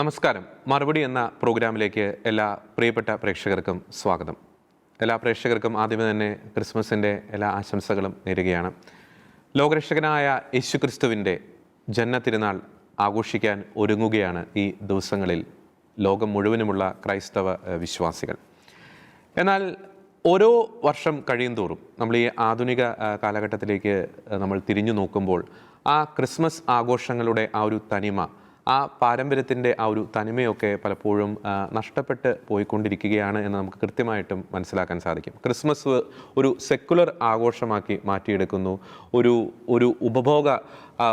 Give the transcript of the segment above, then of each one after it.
നമസ്കാരം. മറുപടി എന്ന പ്രോഗ്രാമിലേക്ക് എല്ലാ പ്രിയപ്പെട്ട പ്രേക്ഷകർക്കും സ്വാഗതം. എല്ലാ പ്രേക്ഷകർക്കും ആദ്യമേ തന്നെ ക്രിസ്മസിന്റെ എല്ലാ ആശംസകളും നേരുകയാണ്. ലോകരക്ഷകനായ യേശു ക്രിസ്തുവിന്റെ ജന്മതിരുനാൾ ആഘോഷിക്കാൻ ഒരുങ്ങുകയാണ് ഈ ദിവസങ്ങളിൽ ലോകം മുഴുവനുമുള്ള ക്രൈസ്തവ വിശ്വാസികൾ. എന്നാൽ ഓരോ വർഷം കഴിയും തോറും നമ്മൾ ഈ ആധുനിക കാലഘട്ടത്തിലേക്ക് നമ്മൾ തിരിഞ്ഞു നോക്കുമ്പോൾ ആ ക്രിസ്മസ് ആഘോഷങ്ങളുടെ ആ ഒരു തനിമ ആ പാരമ്പര്യത്തിന്റെ ആ ഒരു തനിമയൊക്കെ പലപ്പോഴും നഷ്ടപ്പെട്ട് പോയിക്കൊണ്ടിരിക്കുകയാണ് എന്ന് നമുക്ക് കൃത്യമായിട്ടും മനസ്സിലാക്കാൻ സാധിക്കും. ക്രിസ്മസ് ഒരു സെക്കുലർ ആഘോഷമാക്കി മാറ്റിയെടുക്കുന്നു. ഒരു ഒരു ഉപഭോഗ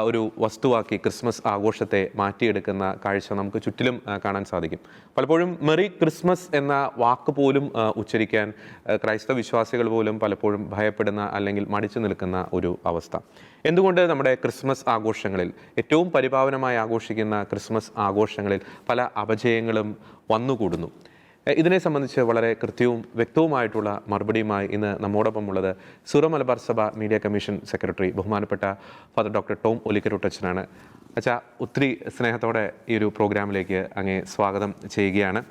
ഒരു വസ്തുവാക്കി ക്രിസ്മസ് ആഘോഷത്തെ മാറ്റിയെടുക്കുന്ന കാഴ്ച നമുക്ക് ചുറ്റിലും കാണാൻ സാധിക്കും. പലപ്പോഴും മെറി ക്രിസ്മസ് എന്ന വാക്ക് പോലും ഉച്ചരിക്കാൻ ക്രൈസ്തവ വിശ്വാസികൾ പോലും പലപ്പോഴും ഭയപ്പെടുന്ന അല്ലെങ്കിൽ മടിച്ചു നിൽക്കുന്ന ഒരു അവസ്ഥ. എന്തുകൊണ്ട് നമ്മുടെ ക്രിസ്മസ് ആഘോഷങ്ങളിൽ ഏറ്റവും പരിപാവനമായി ആഘോഷിക്കുന്ന ക്രിസ്മസ് ആഘോഷങ്ങളിൽ പല അപജയങ്ങളും വന്നുകൂടുന്നു? ഇതിനെ സംബന്ധിച്ച് വളരെ കൃത്യവും വ്യക്തവുമായിട്ടുള്ള മറുപടിയുമായി ഇന്ന് നമ്മോടൊപ്പം ഉള്ളത് സുറ മലബാർ സഭ മീഡിയ കമ്മീഷൻ സെക്രട്ടറി ബഹുമാനപ്പെട്ട ഫാദർ ഡോക്ടർ ടോം ഒലിക്കരുട്ടച്ചനാണ് അച്ഛാ ഒത്തിരി സ്നേഹത്തോടെ ഈ ഒരു പ്രോഗ്രാമിലേക്ക് അങ്ങേ സ്വാഗതം ചെയ്യുകയാണ്.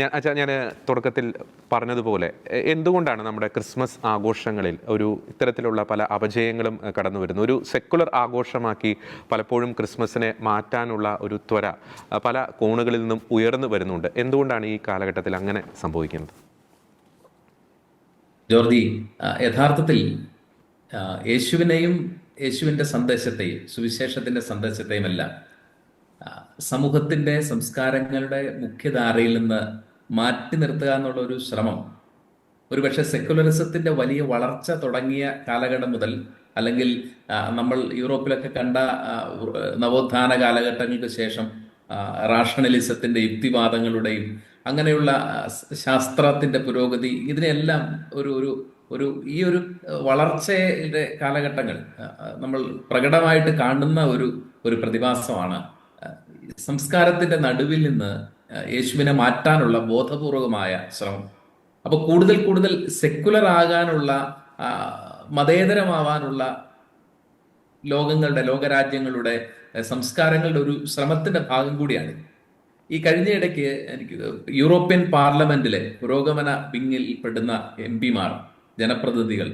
ഞാൻ അച്ഛാ ഞാൻ തുടക്കത്തിൽ പറഞ്ഞതുപോലെ എന്തുകൊണ്ടാണ് നമ്മുടെ ക്രിസ്മസ് ആഘോഷങ്ങളിൽ ഒരു ഇത്തരത്തിലുള്ള പല അപജയങ്ങളും കടന്നു വരുന്നത്? ഒരു സെക്കുലർ ആഘോഷമാക്കി പലപ്പോഴും ക്രിസ്മസിനെ മാറ്റാനുള്ള ഒരു ത്വര പല കോണുകളിൽ നിന്നും ഉയർന്നു വരുന്നുണ്ട്. എന്തുകൊണ്ടാണ് ഈ കാലഘട്ടത്തിൽ അങ്ങനെ സംഭവിക്കുന്നത്? ജോർജി യഥാർത്ഥത്തിൽ യേശുവിനെയും യേശുവിന്റെ സന്ദേശത്തെയും സുവിശേഷത്തിന്റെ സന്ദേശത്തെയും എല്ലാം ആ, സമൂഹത്തിന്റെ സംസ്കാരങ്ങളുടെ മുഖ്യധാരയിൽ നിന്ന് മാറ്റി നിർത്തുക എന്നുള്ള ഒരു ശ്രമം ഒരുപക്ഷെ സെക്കുലറിസത്തിന്റെ വലിയ വളർച്ച തുടങ്ങിയ കാലഘട്ടം മുതൽ അല്ലെങ്കിൽ നമ്മൾ യൂറോപ്പിലൊക്കെ കണ്ട നവോത്ഥാന കാലഘട്ടങ്ങൾക്ക് ശേഷം റാഷണലിസത്തിന്റെ യുക്തിവാദങ്ങളുടെയും അങ്ങനെയുള്ള ശാസ്ത്രത്തിന്റെ പുരോഗതി ഇതിനെല്ലാം ഒരു ഒരു ഒരു ഈ ഒരു വളർച്ചയുടെ കാലഘട്ടങ്ങൾ നമ്മൾ പ്രകടമായിട്ട് കാണുന്ന ഒരു ഒരു പ്രതിഭാസമാണ് സംസ്കാരത്തിന്റെ നടുവിൽ നിന്ന് യേശുവിനെ മാറ്റാനുള്ള ബോധപൂർവമായ ശ്രമം. അപ്പൊ കൂടുതൽ കൂടുതൽ സെക്കുലർ ആകാനുള്ള മതേതരമാവാനുള്ള ലോകങ്ങളുടെ ലോകരാജ്യങ്ങളുടെ സംസ്കാരങ്ങളുടെ ഒരു ശ്രമത്തിന്റെ ഭാഗം കൂടിയാണ് ഈ കഴിഞ്ഞ ഇടയ്ക്ക് എനിക്ക് യൂറോപ്യൻ പാർലമെന്റിലെ പുരോഗമന വിങ്ങിൽ പെടുന്ന എം പിമാർ ജനപ്രതിനിധികൾ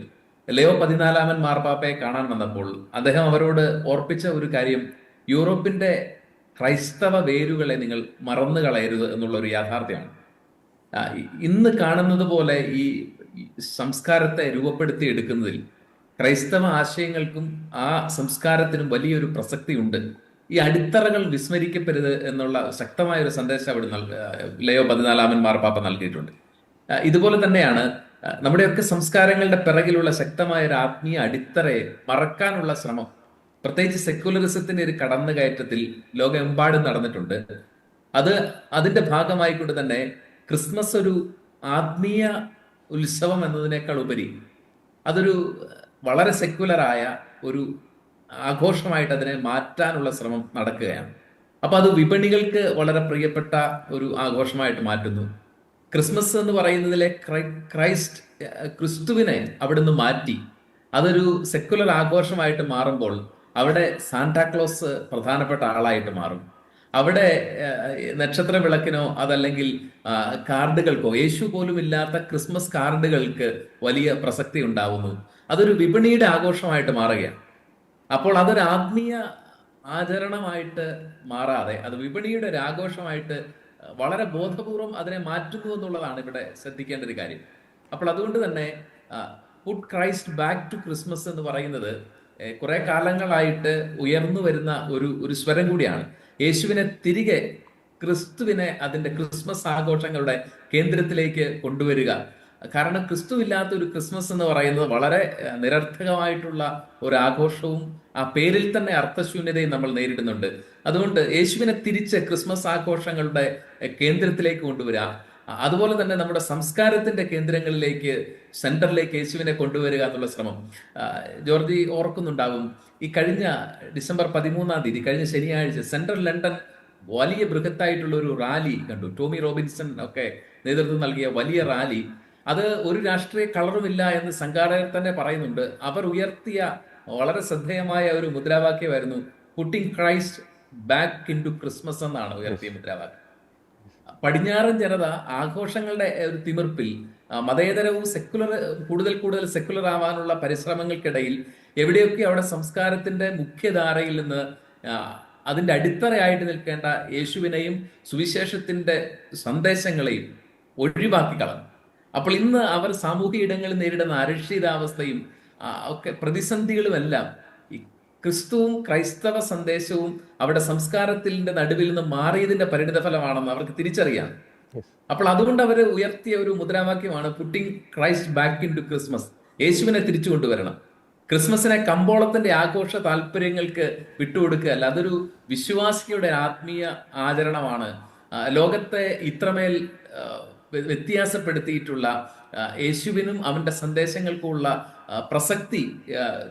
ലയോ പതിനാലാമൻ മാർപ്പാപ്പയെ കാണാൻ വന്നപ്പോൾ അദ്ദേഹം അവരോട് ഓർപ്പിച്ച ഒരു കാര്യം യൂറോപ്പിന്റെ ക്രൈസ്തവ വേരുകളെ നിങ്ങൾ മറന്നു കളയരുത് എന്നുള്ള ഒരു യാഥാർത്ഥ്യമാണ് ഇന്ന് കാണുന്നത് പോലെ ഈ ഈ സംസ്കാരത്തെ രൂപപ്പെടുത്തി എടുക്കുന്നതിൽ ക്രൈസ്തവ ആശയങ്ങൾക്കും ആ സംസ്കാരത്തിനും വലിയൊരു പ്രസക്തിയുണ്ട്. ഈ അടിത്തറകൾ വിസ്മരിക്കപ്പെടരുത് എന്നുള്ള ശക്തമായ ഒരു സന്ദേശം അവിടെ നൽക ലയോ പതിനാലാമൻ മാർപ്പാപ്പ നൽകിയിട്ടുണ്ട്. ഇതുപോലെ തന്നെയാണ് നമ്മുടെയൊക്കെ സംസ്കാരങ്ങളുടെ പിറകിലുള്ള ശക്തമായ ഒരു ആത്മീയ അടിത്തറയെ മറക്കാനുള്ള ശ്രമം പ്രത്യേകിച്ച് സെക്യുലറിസത്തിന്റെ ഒരു കടന്നുകയറ്റത്തിൽ ലോകമെമ്പാടും നടന്നിട്ടുണ്ട്. അത് അതിന്റെ ഭാഗമായിക്കൊണ്ട് തന്നെ ക്രിസ്മസ് ഒരു ആത്മീയ ഉത്സവം എന്നതിനേക്കാൾ ഉപരി അതൊരു വളരെ സെക്യുലറായ ഒരു ആഘോഷമായിട്ട് അതിനെ മാറ്റാനുള്ള ശ്രമം നടക്കുകയാണ്. അപ്പൊ അത് വിപണികൾക്ക് വളരെ പ്രിയപ്പെട്ട ഒരു ആഘോഷമായിട്ട് മാറ്റുന്നു. ക്രിസ്മസ് എന്ന് പറയുന്നതിലെ ക്രൈ- ക്രൈസ്റ്റ് ക്രിസ്തുവിനെ അവിടുന്ന് മാറ്റി. അതൊരു സെക്കുലർ ആഘോഷമായിട്ട് മാറുമ്പോൾ അവിടെ സാന്റാക്ലോസ് പ്രധാനപ്പെട്ട ആളായിട്ട് മാറും. അവിടെ നക്ഷത്ര വിളക്കിനോ അതല്ലെങ്കിൽ കാർഡുകൾക്കോ യേശു പോലും ഇല്ലാത്ത ക്രിസ്മസ് കാർഡുകൾക്ക് വലിയ പ്രസക്തി ഉണ്ടാവുന്നു. അതൊരു വിപണിയുടെ ആഘോഷമായിട്ട് മാറുകയാണ്. അപ്പോൾ അതൊരു ആത്മീയ ആചരണമായിട്ട് മാറാതെ അത് വിപണിയുടെ ഒരു ആഘോഷമായിട്ട് വളരെ ബോധപൂർവം അതിനെ മാറ്റുന്നു എന്നുള്ളതാണ് ഇവിടെ ശ്രദ്ധിക്കേണ്ട ഒരു കാര്യം. അപ്പോൾ അതുകൊണ്ട് തന്നെ put Christ back to Christmas എന്ന് പറയുന്നത് കുറെ കാലങ്ങളായിട്ട് ഉയർന്നു വരുന്ന ഒരു ഒരു സ്വരം കൂടിയാണ്. യേശുവിനെ തിരികെ ക്രിസ്തുവിനെ അതിന്റെ ക്രിസ്മസ് ആഘോഷങ്ങളുടെ കേന്ദ്രത്തിലേക്ക് കൊണ്ടുവരിക. കാരണം ക്രിസ്തു ഇല്ലാത്ത ഒരു ക്രിസ്മസ് എന്ന് പറയുന്നത് വളരെ നിരർത്ഥകമായിട്ടുള്ള ഒരു ആഘോഷവും ആ പേരിൽ തന്നെ അർത്ഥശൂന്യതയും നമ്മൾ നേരിടുന്നുണ്ട്. അതുകൊണ്ട് യേശുവിനെ തിരിച്ച് ക്രിസ്മസ് ആഘോഷങ്ങളുടെ കേന്ദ്രത്തിലേക്ക് കൊണ്ടുവരിക. അതുപോലെ തന്നെ നമ്മുടെ സംസ്കാരത്തിന്റെ കേന്ദ്രങ്ങളിലേക്ക് സെന്ററിലേക്ക് യേശുവിനെ കൊണ്ടുവരിക എന്നുള്ള ശ്രമം. ജോർജി ഓർക്കുന്നുണ്ടാകും ഈ കഴിഞ്ഞ ഡിസംബർ പതിമൂന്നാം തീയതി കഴിഞ്ഞ ശനിയാഴ്ച സെൻട്രൽ ലണ്ടൻ വലിയ ബൃഹത്തായിട്ടുള്ള ഒരു റാലി കണ്ടു. ടോമി റോബിൻസൺ ഒക്കെ നേതൃത്വം നൽകിയ വലിയ റാലി. അത് ഒരു രാഷ്ട്രീയ കളറുമില്ല എന്ന് സംഘാടകർ തന്നെ പറയുന്നുണ്ട്. അവർ ഉയർത്തിയ വളരെ ശ്രദ്ധേയമായ ഒരു മുദ്രാവാക്യമായിരുന്നു putting Christ back in to Christmas എന്നാണ് ഉയർത്തിയ മുദ്രാവാക്യം. പടിഞ്ഞാറൻ ജനത ആഘോഷങ്ങളുടെ ഒരു തിമിർപ്പിൽ മതേതരവും സെക്കുലർ കൂടുതൽ കൂടുതൽ സെക്കുലർ ആവാനുള്ള പരിശ്രമങ്ങൾക്കിടയിൽ എവിടെയൊക്കെ അവിടെ സംസ്കാരത്തിന്റെ മുഖ്യധാരയിൽ നിന്ന് അതിന്റെ അടിത്തറയായിട്ട് നിൽക്കേണ്ട യേശുവിനെയും സുവിശേഷത്തിന്റെ സന്ദേശങ്ങളെയും ഒഴിവാക്കി കളഞ്ഞു. അപ്പോൾ ഇന്ന് അവർ സാമൂഹിക ഇടങ്ങളിൽ നേരിടുന്ന അരക്ഷിതാവസ്ഥയും ഒക്കെ പ്രതിസന്ധികളുമെല്ലാം ക്രിസ്തുവും ക്രൈസ്തവ സന്ദേശവും അവിടെ സംസ്കാരത്തിന്റെ നടുവിൽ നിന്ന് മാറിയതിന്റെ പരിണിതഫലമാണെന്ന് അവർക്ക് തിരിച്ചറിയാം. അപ്പോൾ അതുകൊണ്ട് അവർ ഉയർത്തിയ ഒരു മുദ്രാവാക്യമാണ് putting Christ back in to Christmas യേശുവിനെ തിരിച്ചു കൊണ്ടുവരണം. ക്രിസ്മസിനെ കമ്പോളത്തിന്റെ ആഘോഷ താല്പര്യങ്ങൾക്ക് വിട്ടുകൊടുക്കുക അല്ല അതൊരു വിശ്വാസിയുടെ ആത്മീയ ആചരണമാണ്. ലോകത്തെ ഇത്രമേൽ വ്യത്യാസപ്പെടുത്തിയിട്ടുള്ള യേശുവിനും അവന്റെ സന്ദേശങ്ങൾക്കുമുള്ള പ്രസക്തി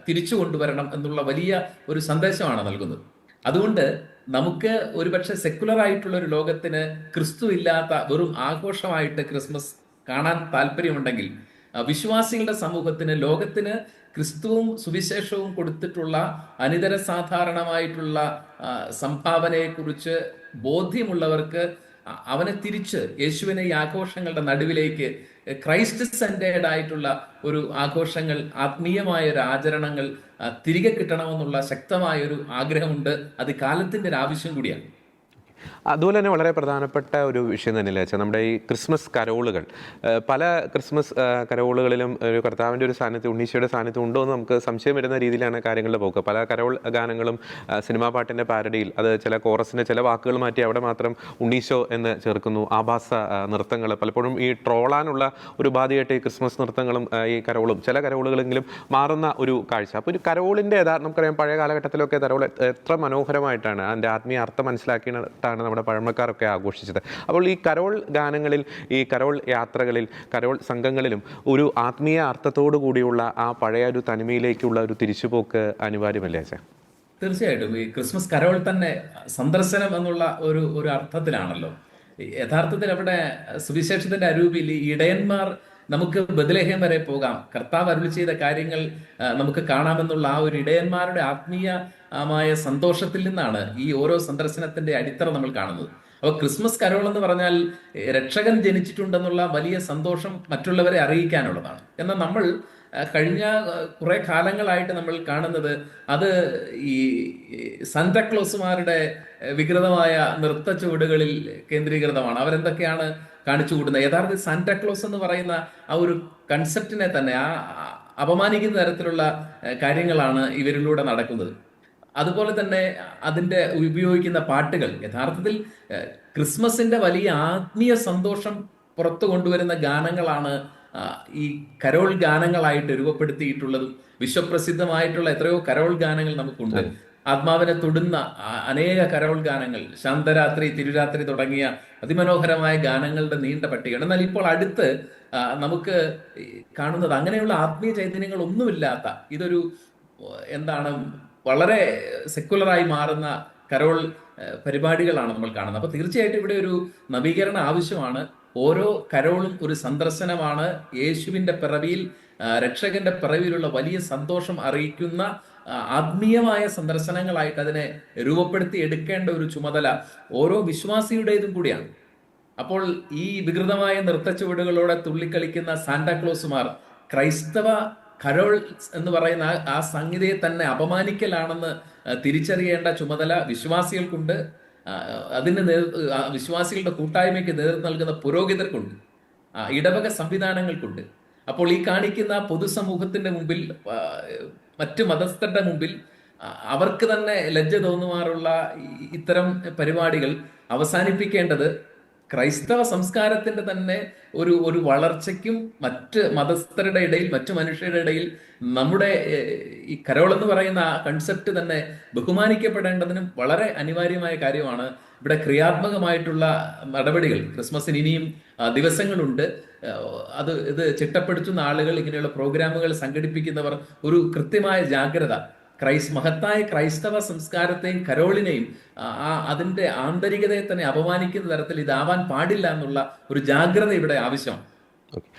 തിരിച്ചു കൊണ്ടുവരണം എന്നുള്ള വലിയ ഒരു സന്ദേശമാണ് നൽകുന്നത്. അതുകൊണ്ട് നമുക്ക് ഒരുപക്ഷെ സെക്കുലർ ആയിട്ടുള്ള ഒരു ലോകത്തിന് ക്രിസ്തു ഇല്ലാത്ത വെറും ആഘോഷമായിട്ട് ക്രിസ്മസ് കാണാൻ താല്പര്യമുണ്ടെങ്കിൽ വിശ്വാസികളുടെ സമൂഹത്തിന് ലോകത്തിന് ക്രിസ്തുവും സുവിശേഷവും കൊടുത്തിട്ടുള്ള അനിതര സാധാരണമായിട്ടുള്ള സംഭാവനയെ സംഭാവനയെക്കുറിച്ച് ബോധ്യമുള്ളവർക്ക് അവനെ തിരിച്ച് യേശുവിനെ ഈ ആഘോഷങ്ങളുടെ നടുവിലേക്ക് ക്രൈസ്റ്റ് സെന്റേഡ് ആയിട്ടുള്ള ഒരു ആഘോഷങ്ങൾ ആത്മീയമായ ഒരു ആചരണങ്ങൾ തിരികെ കിട്ടണമെന്നുള്ള ശക്തമായ ഒരു ആഗ്രഹമുണ്ട്. അത് കാലത്തിന്റെ ഒരു ആവശ്യം കൂടിയാണ്. അതുപോലെ തന്നെ വളരെ പ്രധാനപ്പെട്ട ഒരു വിഷയം തന്നെയല്ലേ വെച്ചാൽ നമ്മുടെ ഈ ക്രിസ്മസ് കരോളുകൾ. പല ക്രിസ്മസ് കരോളുകളിലും ഒരു കർത്താവിന്റെ ഒരു സാന്നിധ്യം ഉണ്ണീശയുടെ സാന്നിധ്യം ഉണ്ടോ എന്ന് നമുക്ക് സംശയം വരുന്ന രീതിയിലാണ് കാര്യങ്ങളുടെ പോക്ക്. പല കരോൾ ഗാനങ്ങളും സിനിമാ പാട്ടിന്റെ പാരഡിയിൽ അത് ചില കോറസിന്റെ ചില വാക്കുകൾ മാറ്റി അവിടെ മാത്രം ഉണ്ണീശോ എന്ന് ചേർക്കുന്നു. ആഭാസ നൃത്തങ്ങൾ പലപ്പോഴും ഈ ട്രോളാനുള്ള ഒരു ഉപാധിയായിട്ട് ഈ ക്രിസ്മസ് നൃത്തങ്ങളും ഈ കരോളും ചില കരോളുകളെങ്കിലും മാറുന്ന ഒരു കാഴ്ച. അപ്പോൾ ഒരു കരോളിന്റെ യഥാർത്ഥം നമുക്കറിയാം പഴയ കാലഘട്ടത്തിലൊക്കെ കരോൾ എത്ര മനോഹരമായിട്ടാണ് അതിന്റെ ആത്മീയ അർത്ഥം മനസ്സിലാക്കിയിട്ടാണ് നമ്മുടെ പഴമക്കാരൊക്കെ ആഘോഷിച്ചത്. അപ്പോൾ ഈ കരോൾ ഗാനങ്ങളിൽ ഈ കരോൾ യാത്രകളിൽ കരോൾ സംഘങ്ങളിലും ഒരു ആത്മീയ അർത്ഥത്തോടു കൂടിയുള്ള ആ പഴയ ഒരു തനിമയിലേക്കുള്ള ഒരു തിരിച്ചുപോക്ക് അനിവാര്യമല്ലേ അച്ഛാ? തീർച്ചയായിട്ടും. ഈ ക്രിസ്മസ് കരോൾ തന്നെ സന്ദർശനം എന്നുള്ള ഒരു ഒരു അർത്ഥത്തിലാണല്ലോ. യഥാർത്ഥത്തിൽ അവിടെ സുവിശേഷത്തിന്റെ അരൂപിൽ ഇടയന്മാർ നമുക്ക് ബദലേഹം വരെ പോകാം. കർത്താവ് അരുളി ചെയ്ത കാര്യങ്ങൾ നമുക്ക് കാണാമെന്നുള്ള ആ ഒരു ഇടയന്മാരുടെ ആത്മീയമായ സന്തോഷത്തിൽ നിന്നാണ് ഈ ഓരോ സന്ദർശനത്തിന്റെ അടിത്തറ നമ്മൾ കാണുന്നത്. അപ്പോൾ ക്രിസ്മസ് കരോൾ എന്ന് പറഞ്ഞാൽ രക്ഷകൻ ജനിച്ചിട്ടുണ്ടെന്നുള്ള വലിയ സന്തോഷം മറ്റുള്ളവരെ അറിയിക്കാനുള്ളതാണ്. എന്നാൽ നമ്മൾ കഴിഞ്ഞ കുറെ കാലങ്ങളായിട്ട് നമ്മൾ കാണുന്നത് അത് ഈ സാന്താക്ലോസുമാരുടെ വികൃതമായ നൃത്ത ചുവടുകളിൽ കേന്ദ്രീകൃതമാണ്. അവരെന്തൊക്കെയാണ് കാണിച്ചു കൂടുന്നത്? യഥാർത്ഥത്തിൽ സാന്റാക്ലോസ് എന്ന് പറയുന്ന ആ ഒരു കൺസെപ്റ്റിനെ തന്നെ ആ അപമാനിക്കുന്ന തരത്തിലുള്ള കാര്യങ്ങളാണ് ഇവരിലൂടെ നടക്കുന്നത്. അതുപോലെ തന്നെ അതിന്റെ ഉപയോഗിക്കുന്ന പാട്ടുകൾ. യഥാർത്ഥത്തിൽ ക്രിസ്മസിന്റെ വലിയ ആത്മീയ സന്തോഷം പുറത്തു കൊണ്ടുവരുന്ന ഗാനങ്ങളാണ് ഈ കരോൾ ഗാനങ്ങളായിട്ട് രൂപപ്പെടുത്തിയിട്ടുള്ളതും വിശ്വപ്രസിദ്ധമായിട്ടുള്ള എത്രയോ കരോൾ ഗാനങ്ങൾ നമുക്കുണ്ട്. ആത്മാവിനെ തൊടുന്ന അനേക കരോൾ ഗാനങ്ങൾ ശാന്തരാത്രി തിരുരാത്രി തുടങ്ങിയ അതിമനോഹരമായ ഗാനങ്ങളുടെ നീണ്ട പട്ടികയാണ് എന്നാൽ ഇപ്പോൾ അടുത്ത് നമുക്ക് കാണുന്നത് അങ്ങനെയുള്ള ആത്മീയ ചൈതന്യങ്ങൾ ഒന്നുമില്ലാത്ത ഇതൊരു എന്താണ് വളരെ സെക്കുലറായി മാറുന്ന കരോൾ പരിപാടികളാണ് നമ്മൾ കാണുന്നത്. അപ്പൊ തീർച്ചയായിട്ടും ഇവിടെ ഒരു നവീകരണം ആവശ്യമാണ്. ഓരോ കരോളും ഒരു സന്ദർശനമാണ്. യേശുവിന്റെ പിറവിയിൽ രക്ഷകന്റെ പിറവിയിലുള്ള വലിയ സന്തോഷം അറിയിക്കുന്ന ആത്മീയമായ സന്ദർശനങ്ങളായിട്ട് അതിനെ രൂപപ്പെടുത്തി എടുക്കേണ്ട ഒരു ചുമതല ഓരോ വിശ്വാസിയുടേതും കൂടിയാണ്. അപ്പോൾ ഈ വികൃതമായ നൃത്തച്ചുവടുകളോടെ തുള്ളിക്കളിക്കുന്ന സാന്റാക്ലോസുമാർ ക്രൈസ്തവ കരോൾ എന്ന് പറയുന്ന ആ- സംഹിതയെ തന്നെ അപമാനിക്കലാണെന്ന് തിരിച്ചറിയേണ്ട ചുമതല വിശ്വാസികൾക്കുണ്ട്. അതിന് വിശ്വാസികളുടെ കൂട്ടായ്മയ്ക്ക് നേതൃത്വം നൽകുന്ന പുരോഹിതർക്കുണ്ട്. ഇടവക സംവിധാനങ്ങൾക്കുണ്ട്. അപ്പോൾ ഈ കാണിക്കുന്ന പൊതുസമൂഹത്തിന്റെ മുമ്പിൽ മറ്റു മതസ്ഥരുടെ മുമ്പിൽ അവർക്ക് തന്നെ ലജ്ജ തോന്നുമാറുള്ള ഇത്തരം പരിപാടികൾ അവസാനിപ്പിക്കേണ്ടത് ക്രൈസ്തവ സംസ്കാരത്തിന്റെ തന്നെ ഒരു ഒരു വളർച്ചയ്ക്കും മറ്റ് മതസ്ഥരുടെ ഇടയിൽ മറ്റു മനുഷ്യരുടെ ഇടയിൽ നമ്മുടെ ഈ കരോൾ എന്ന് പറയുന്ന ആ കൺസെപ്റ്റ് തന്നെ ബഹുമാനിക്കപ്പെടേണ്ടതിനും വളരെ അനിവാര്യമായ കാര്യമാണ്. ഇവിടെ ക്രിയാത്മകമായിട്ടുള്ള നടപടികൾ ക്രിസ്മസിന് ഇനിയും ദിവസങ്ങളുണ്ട്. അത് ഇത് ചിട്ടപ്പെടുത്തുന്ന ആളുകൾ ഇങ്ങനെയുള്ള പ്രോഗ്രാമുകൾ സംഘടിപ്പിക്കുന്നവർ ഒരു കൃത്യമായ ജാഗ്രത ക്രൈസ് മഹത്തായ ക്രൈസ്തവ സംസ്കാരത്തെയും കരോളിനെയും ആ അതിന്റെ ആന്തരികതയെ തന്നെ അപമാനിക്കുന്ന തരത്തിൽ ഇതാവാൻ പാടില്ല എന്നുള്ള ഒരു ജാഗ്രത ഇവിടെ ആവശ്യമാണ്. ഓക്കെ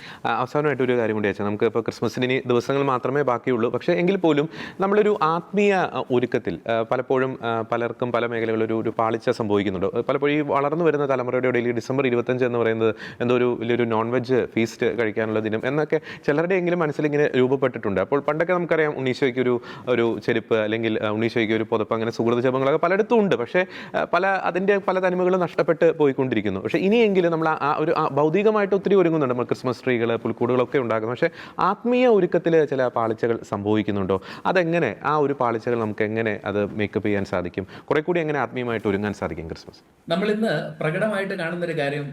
അവസാനമായിട്ട് ഒരു കാര്യം കൂടി വെച്ചാൽ നമുക്ക് ഇപ്പോൾ ക്രിസ്മസിന് ഇനി ദിവസങ്ങൾ മാത്രമേ ബാക്കിയുള്ളൂ. പക്ഷേ എങ്കിൽ പോലും നമ്മളൊരു ആത്മീയ ഒരുക്കത്തിൽ പലപ്പോഴും പലർക്കും പല മേഖലകളിൽ ഒരു പാളിച്ച സംഭവിക്കുന്നുണ്ട്. പലപ്പോഴും ഈ വളർന്നു വരുന്ന തലമുറയുടെ ഇടയിൽ ഡിസംബർ ഇരുപത്തഞ്ച് എന്ന് പറയുന്നത് എന്തോ ഒരു വലിയൊരു നോൺ വെജ് ഫീസ്റ്റ് കഴിക്കാനുള്ള ദിനം എന്നൊക്കെ ചിലരുടെ എങ്കിലും മനസ്സിൽ ഇങ്ങനെ രൂപപ്പെട്ടിട്ടുണ്ട്. അപ്പോൾ പണ്ടൊക്കെ നമുക്കറിയാം ഉണ്ണീശോയ്ക്ക് ഒരു ഒരു ചെരുപ്പ് അല്ലെങ്കിൽ ഉണ്ണീശോയ്ക്ക് ഒരു പുതപ്പ് അങ്ങനെ സുഹൃത്ത് ജപങ്ങളൊക്കെ പലയിടത്തും ഉണ്ട്. പക്ഷേ പല അതിന്റെ പല തനിമകളും നഷ്ടപ്പെട്ട് പോയിക്കൊണ്ടിരിക്കുന്നു. പക്ഷേ ഇനിയെങ്കിലും നമ്മൾ ആ ഒരു ഭൗതികമായിട്ട് ഒത്തിരി ഒരുങ്ങുന്നുണ്ട്. നമ്മൾ ക്രിസ്മസ് ട്രീകൾ പുൽക്കൂടുകളൊക്കെ ഉണ്ടാക്കുന്നു. പക്ഷേ ആത്മീയ ഒരുക്കത്തിൽ ചില പാളിച്ചകൾ സംഭവിക്കുന്നുണ്ടോ? അതെങ്ങനെ ആ ഒരു പാളിച്ചകൾ നമുക്ക് എങ്ങനെ അത് മേക്കപ്പ് ചെയ്യാൻ സാധിക്കും? കുറെ കൂടി എങ്ങനെ ആത്മീയമായിട്ട് ഒരുങ്ങാൻ സാധിക്കും ക്രിസ്മസ്? നമ്മൾ ഇന്ന് പ്രകടമായിട്ട് കാണുന്ന ഒരു കാര്യം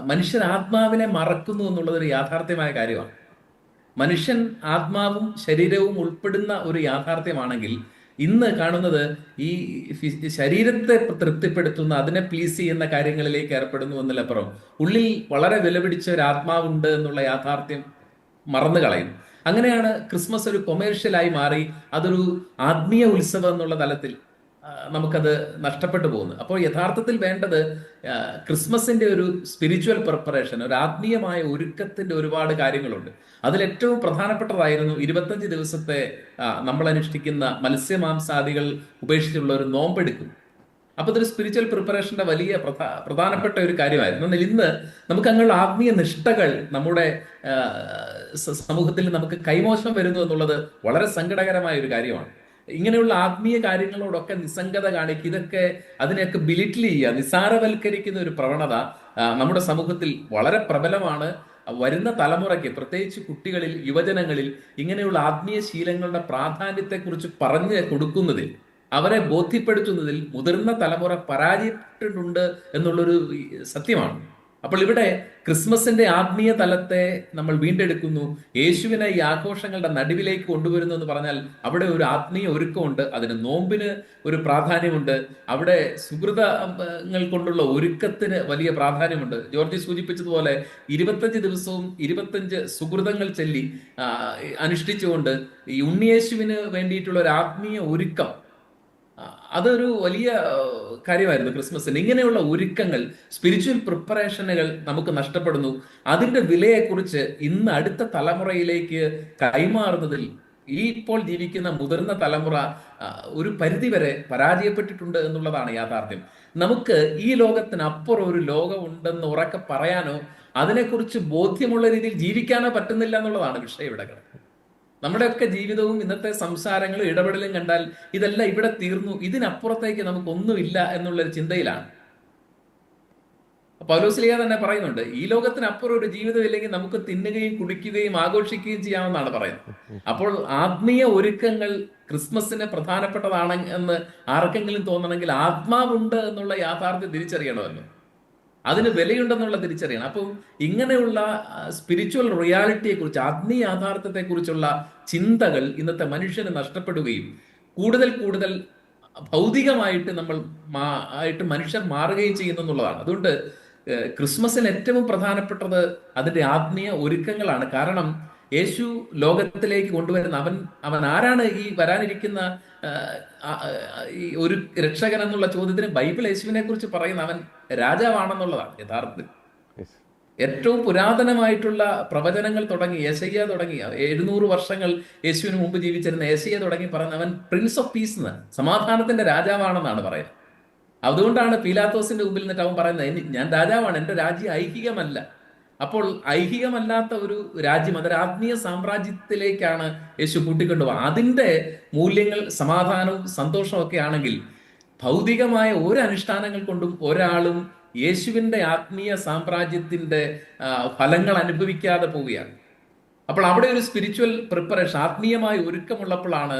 മനുഷ്യൻ ആത്മാവിനെ മറക്കുന്നു എന്നുള്ളത് ഒരു യാഥാർത്ഥ്യമായ കാര്യമാണ്. മനുഷ്യൻ ആത്മാവും ശരീരവും ഉൾപ്പെടുന്ന ഒരു യാഥാർത്ഥ്യമാണെങ്കിൽ ഇന്ന് കാണുന്നത് ഈ ശരീരത്തെ തൃപ്തിപ്പെടുത്തുന്ന അതിനെ പ്ലീസ് ചെയ്യുന്ന കാര്യങ്ങളിലേക്ക് ഏർപ്പെടുന്നു എന്നതിലപ്പുറം ഉള്ളിൽ വളരെ വിലപിടിച്ച ഒരു ആത്മാവുണ്ട് എന്നുള്ള യാഥാർത്ഥ്യം മറന്നു കളയുന്നു. അങ്ങനെയാണ് ക്രിസ്മസ് ഒരു കൊമേഴ്ഷ്യലായി മാറി അതൊരു ആത്മീയ ഉത്സവം എന്നുള്ള തലത്തിൽ നമുക്കത് നഷ്ടപ്പെട്ടു പോകുന്നു. അപ്പോൾ യഥാർത്ഥത്തിൽ വേണ്ടത് ക്രിസ്മസിന്റെ ഒരു സ്പിരിച്വൽ പ്രിപ്പറേഷൻ ഒരു ആത്മീയമായ ഒരുക്കത്തിന്റെ ഒരുപാട് കാര്യങ്ങളുണ്ട്. അതിൽ ഏറ്റവും പ്രധാനപ്പെട്ടതായിരുന്നു ഇരുപത്തഞ്ച് ദിവസത്തെ നമ്മൾ അനുഷ്ഠിക്കുന്ന മത്സ്യമാംസാദികൾ ഉപേക്ഷിച്ചുള്ള ഒരു നോമ്പെടുക്കും അപ്പൊ ഇതൊരു സ്പിരിച്വൽ പ്രിപ്പറേഷന്റെ വലിയ പ്രധാ പ്രധാനപ്പെട്ട ഒരു കാര്യമായിരുന്നു. എന്നാൽ ഇന്ന് നമുക്ക് അങ്ങനെയുള്ള ആത്മീയ നിഷ്ഠകൾ നമ്മുടെ സമൂഹത്തിൽ നമുക്ക് കൈമോശം വരുന്നു എന്നുള്ളത് വളരെ സങ്കടകരമായ ഒരു കാര്യമാണ്. ഇങ്ങനെയുള്ള ആത്മീയ കാര്യങ്ങളോടൊക്കെ നിസ്സംഗത കാണിക്കുക ഇതൊക്കെ അതിനെയൊക്കെ ബിലിറ്റിൽ ചെയ്യുക നിസ്സാരവൽക്കരിക്കുന്ന ഒരു പ്രവണത നമ്മുടെ സമൂഹത്തിൽ വളരെ പ്രബലമാണ്. വരുന്ന തലമുറയ്ക്ക് പ്രത്യേകിച്ച് കുട്ടികളിൽ യുവജനങ്ങളിൽ ഇങ്ങനെയുള്ള ആത്മീയ ശീലങ്ങളുടെ പ്രാധാന്യത്തെക്കുറിച്ച് പറഞ്ഞു കൊടുക്കുന്നതിൽ അവരെ ബോധ്യപ്പെടുത്തുന്നതിൽ മുതിർന്ന തലമുറ പരാജയപ്പെട്ടിട്ടുണ്ട് എന്നുള്ളൊരു സത്യമാണ്. അപ്പോൾ ഇവിടെ ക്രിസ്മസിന്റെ ആത്മീയ തലത്തെ നമ്മൾ വീണ്ടെടുക്കുന്നു. യേശുവിനെ ഈ ആഘോഷങ്ങളുടെ നടുവിലേക്ക് കൊണ്ടുവരുന്നു എന്ന് പറഞ്ഞാൽ അവിടെ ഒരു ആത്മീയ ഒരുക്കമുണ്ട് അതിന് നോമ്പിന് ഒരു പ്രാധാന്യമുണ്ട് അവിടെ സുഹൃതങ്ങൾ കൊണ്ടുള്ള ഒരുക്കത്തിന് വലിയ പ്രാധാന്യമുണ്ട്. ജോർജി സൂചിപ്പിച്ചതുപോലെ ഇരുപത്തഞ്ച് ദിവസവും ഇരുപത്തഞ്ച് സുഹൃതങ്ങൾ ചൊല്ലി അനുഷ്ഠിച്ചുകൊണ്ട് ഈ ഉണ്ണിയേശുവിന് വേണ്ടിയിട്ടുള്ള ഒരു ആത്മീയ ഒരുക്കം അതൊരു വലിയ കാര്യമായിരുന്നു ക്രിസ്മസിന്. ഇങ്ങനെയുള്ള ഒരുക്കങ്ങൾ സ്പിരിച്വൽ പ്രിപ്പറേഷനുകൾ നമുക്ക് നഷ്ടപ്പെടുന്നു. അതിന്റെ വിലയെക്കുറിച്ച് ഇന്ന് അടുത്ത തലമുറയിലേക്ക് കൈമാറുന്നതിൽ ഈ ഇപ്പോൾ ജീവിക്കുന്ന മുതിർന്ന തലമുറ ഒരു പരിധിവരെ പരാജയപ്പെട്ടിട്ടുണ്ട് എന്നുള്ളതാണ് യാഥാർത്ഥ്യം. നമുക്ക് ഈ ലോകത്തിനപ്പുറം ഒരു ലോകം ഉണ്ടെന്ന് ഉറക്കെ പറയാനോ അതിനെക്കുറിച്ച് ബോധ്യമുള്ള രീതിയിൽ ജീവിക്കാനോ പറ്റുന്നില്ല എന്നുള്ളതാണ് വിഷയം ഇവിടെ കിടക്കുന്നത് നമ്മുടെയൊക്കെ ജീവിതവും ഇന്നത്തെ സംസാരങ്ങളും ഇടപെടലും കണ്ടാൽ ഇതെല്ലാം ഇവിടെ തീർന്നു ഇതിനപ്പുറത്തേക്ക് നമുക്കൊന്നുമില്ല എന്നുള്ളൊരു ചിന്തയിലാണ്. പൗലോസ്ലിയ തന്നെ പറയുന്നുണ്ട് ഈ ലോകത്തിനപ്പുറം ഒരു ജീവിതം ഇല്ലെങ്കിൽ നമുക്ക് തിന്നുകയും കുടിക്കുകയും ആഘോഷിക്കുകയും ചെയ്യാമെന്നാണ് പറയുന്നത്. അപ്പോൾ ആത്മീയ ഒരുക്കങ്ങൾ ക്രിസ്മസിന് പ്രധാനപ്പെട്ടതാണ് എന്ന് ആർക്കെങ്കിലും തോന്നണമെങ്കിൽ ആത്മാവുണ്ട് എന്നുള്ള യാഥാർത്ഥ്യം തിരിച്ചറിയണമല്ലോ അതിന് വിലയുണ്ടെന്നുള്ള തിരിച്ചറിയണം. അപ്പം ഇങ്ങനെയുള്ള സ്പിരിച്വൽ റിയാലിറ്റിയെ കുറിച്ച് ആത്മീയ യാഥാർത്ഥ്യത്തെ കുറിച്ചുള്ള ചിന്തകൾ ഇന്നത്തെ മനുഷ്യന് നഷ്ടപ്പെടുകയും കൂടുതൽ കൂടുതൽ ഭൗതികമായിട്ട് നമ്മൾ ആയിട്ട് മനുഷ്യർ മാറുകയും ചെയ്യുന്നു എന്നുള്ളതാണ്. അതുകൊണ്ട് ക്രിസ്മസിന് ഏറ്റവും പ്രധാനപ്പെട്ടത് അതിന്റെ ആത്മീയ ഒരുക്കങ്ങളാണ്. കാരണം യേശു ലോകത്തിലേക്ക് കൊണ്ടുവരുന്ന അവൻ അവൻ ആരാണ് ഈ വരാനിരിക്കുന്ന ഈ ഒരു രക്ഷകൻ എന്നുള്ള ചോദ്യത്തിന് ബൈബിൾ യേശുവിനെ കുറിച്ച് പറയുന്ന അവൻ രാജാവാണെന്നുള്ളതാണ് യഥാർത്ഥത്തിൽ. ഏറ്റവും പുരാതനമായിട്ടുള്ള പ്രവചനങ്ങൾ തുടങ്ങി യേശയ്യ തുടങ്ങി എഴുന്നൂറ് വർഷങ്ങൾ യേശുവിന് മുമ്പ് ജീവിച്ചിരുന്ന യേശയ്യ തുടങ്ങി പറയുന്ന അവൻ പ്രിൻസ് ഓഫ് പീസ് എന്ന് സമാധാനത്തിന്റെ രാജാവാണെന്നാണ് പറയുന്നത്. അതുകൊണ്ടാണ് പീലാത്തോസിന്റെ മുമ്പിൽ നിന്നിട്ട് അവൻ പറയുന്നത് ഞാൻ രാജാവാണ് എന്റെ രാജ്യം ഐഹികമല്ല. അപ്പോൾ ഐഹികമല്ലാത്ത ഒരു രാജ്യം അതൊരു ആത്മീയ സാമ്രാജ്യത്തിലേക്കാണ് യേശു കൂട്ടിക്കൊണ്ടുപോകുക അതിന്റെ മൂല്യങ്ങൾ സമാധാനവും സന്തോഷവും ഒക്കെ ആണെങ്കിൽ ഭൗതികമായ ഒരു അനുഷ്ഠാനങ്ങൾ കൊണ്ടും ഒരാളും യേശുവിന്റെ ആത്മീയ സാമ്രാജ്യത്തിന്റെ ഫലങ്ങൾ അനുഭവിക്കാതെ പോവുകയാണ്. അപ്പോൾ അവിടെ ഒരു സ്പിരിച്വൽ പ്രിപ്പറേഷൻ ആത്മീയമായ ഒരുക്കമുള്ളപ്പോഴാണ്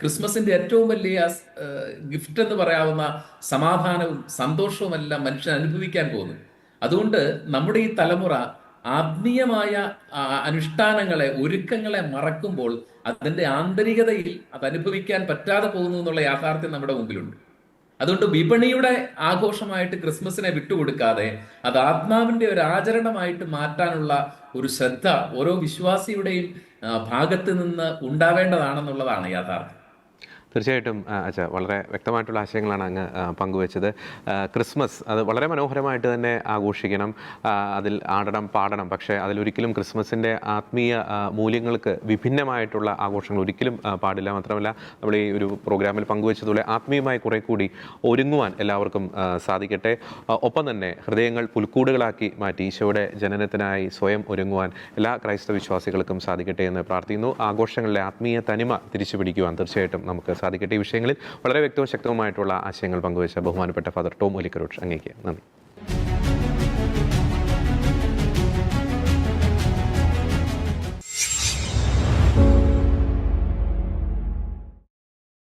ക്രിസ്മസിന്റെ ഏറ്റവും വലിയ ഗിഫ്റ്റ് എന്ന് പറയാവുന്ന സമാധാനവും സന്തോഷവും എല്ലാം മനുഷ്യൻ അനുഭവിക്കാൻ പോകുന്നത്. അതുകൊണ്ട് നമ്മുടെ ഈ തലമുറ ആത്മീയമായ അനുഷ്ഠാനങ്ങളെ ഒരുക്കങ്ങളെ മറക്കുമ്പോൾ അതിന്റെ ആന്തരികതയിൽ അത് അനുഭവിക്കാൻ പറ്റാതെ പോകുന്നു എന്നുള്ള യാഥാർത്ഥ്യം നമ്മുടെ മുമ്പിലുണ്ട്. അതുകൊണ്ട് വിപണിയുടെ ആഘോഷമായിട്ട് ക്രിസ്മസിനെ വിട്ടുകൊടുക്കാതെ അത് ആത്മാവിന്റെ ഒരു ആചരണമായിട്ട് മാറ്റാനുള്ള ഒരു ശ്രദ്ധ ഓരോ വിശ്വാസിയുടെയും ഭാഗത്ത് നിന്ന് ഉണ്ടാവേണ്ടതാണെന്നുള്ളതാണ് യാഥാർത്ഥ്യം. തീർച്ചയായിട്ടും അച്ഛാ വളരെ വ്യക്തമായിട്ടുള്ള ആശയങ്ങളാണ് അങ്ങ് പങ്കുവച്ചത്. ക്രിസ്മസ് അത് വളരെ മനോഹരമായിട്ട് തന്നെ ആഘോഷിക്കണം. അതിൽ ആടണം പാടണം. പക്ഷേ അതിലൊരിക്കലും ക്രിസ്മസിന്റെ ആത്മീയ മൂല്യങ്ങൾക്ക് വിഭിന്നമായിട്ടുള്ള ആഘോഷങ്ങൾ ഒരിക്കലും പാടില്ല. മാത്രമല്ല നമ്മൾ ഈ ഒരു പ്രോഗ്രാമിൽ പങ്കുവെച്ചതുപോലെ ആത്മീയമായി കുറെ കൂടി ഒരുങ്ങുവാൻ എല്ലാവർക്കും സാധിക്കട്ടെ. ഒപ്പം തന്നെ ഹൃദയങ്ങൾ പുൽക്കൂടുകളാക്കി മാറ്റി ഈശോയുടെ ജനനത്തിനായി സ്വയം ഒരുങ്ങുവാൻ എല്ലാ ക്രൈസ്തവ വിശ്വാസികൾക്കും സാധിക്കട്ടെ എന്ന് പ്രാർത്ഥിക്കുന്നു. ആഘോഷങ്ങളിലെ ആത്മീയ തനിമ തിരിച്ചു പിടിക്കുവാൻ തീർച്ചയായിട്ടും നമുക്ക് സാധിക്കട്ടെ. ഈ വിഷയങ്ങളിൽ വളരെ വ്യക്തവും ശക്തവുമായിട്ടുള്ള ആശയങ്ങൾ പങ്കുവച്ച ബഹുമാനപ്പെട്ട ഫാദർ ടോം ഒലിക്കരോട്ട് അങ്ങേക്ക് നന്ദി.